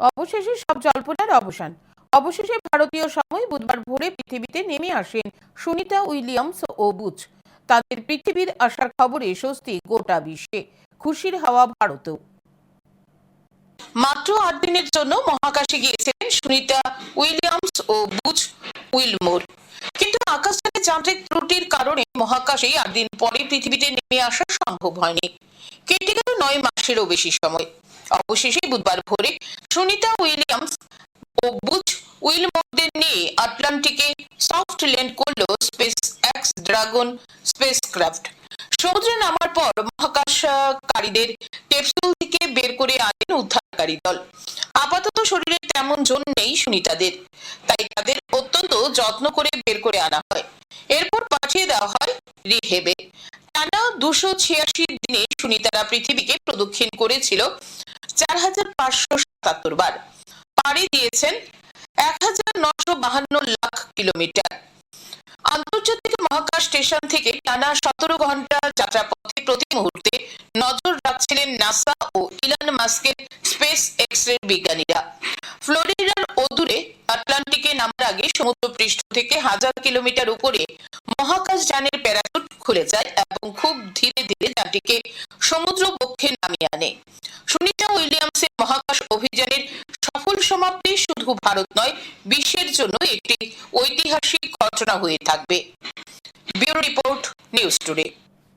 অবশেষে সব জল্পনার অবসান। অবশেষে ভারতীয় সময় বুধবার ভোরে পৃথিবীতে নেমে আসেন সুনিতা উইলিয়ামস ও বুচ। তাদের পৃথিবীর আসার খবরে স্বস্তি গোটা বিশ্বে। খুশির হাওয়া ভারতেও। মাত্র আট দিনের জন্য মহাকাশে গিয়েছিলেন সুনিতা উইলিয়ামস ও বুচ উইলমোর। কিন্তু আকাশযানে যান্ত্রিক ত্রুটির কারণে মহাকাশে আট দিন পরে পৃথিবীতে নেমে আসা সম্ভব হয়নি। কেটে গেল নয় মাসেরও বেশি সময়। অবশেষে বুধবার ভোরে সুনিতা উইলিয়ামস ও বুচ উইলমোরদের নিয়ে আটলান্টিকে সফট ল্যান্ড করল স্পেস এক্স ড্রাগন স্পেসক্রাফট। সমুদ্রে নামার পর মহাকাশকারীদের ক্যাপসুল থেকে বের করে আনেন উদ্ধারকারী দল। আপাতত শরীরে তেমন জোর নেই সুনিতাদের, তাই তাদের অত্যন্ত যত্ন করে বের করে আনা হয়। এরপর পাঠিয়ে দেওয়া হয় রিহেবে। টানা দুশো ছিয়াশি দিনে সুনিতারা পৃথিবীকে প্রদক্ষিণ করেছিল চার হাজার পাঁচশো সাতাত্তর বার। পাড়ি দিয়েছেন এক লাখ কিলোমিটার। আন্তর্জাতিক মহাকাশ স্টেশন থেকে টানা সতেরো ঘণ্টা যাত্রাপথে প্রতি মুহূর্তে নজর রাখছিলেন নাসা ও ইলন মাস্কের স্পেস এক্স বিজ্ঞানীরা। ফ্লোরিডার অদূরে আটলান্টিকে নামার আগে সমুদ্রপৃষ্ঠ থেকে হাজার কিলোমিটার উপরে মহাকাশ যানের প্যারাচুট খুলে যায় এবং খুব ধীরে ধীরে যানটিকে সমুদ্র বক্ষে নামিয়ে আনে। সুনিতা উইলিয়ামসের মহাকাশ অভিযানের সফল সমাপ্তি শুধু ভারত নয়, বিশ্বের জন্য একটি ঐতিহাসিক ঘটনা হয়ে থাকবে। Bureau report, news today.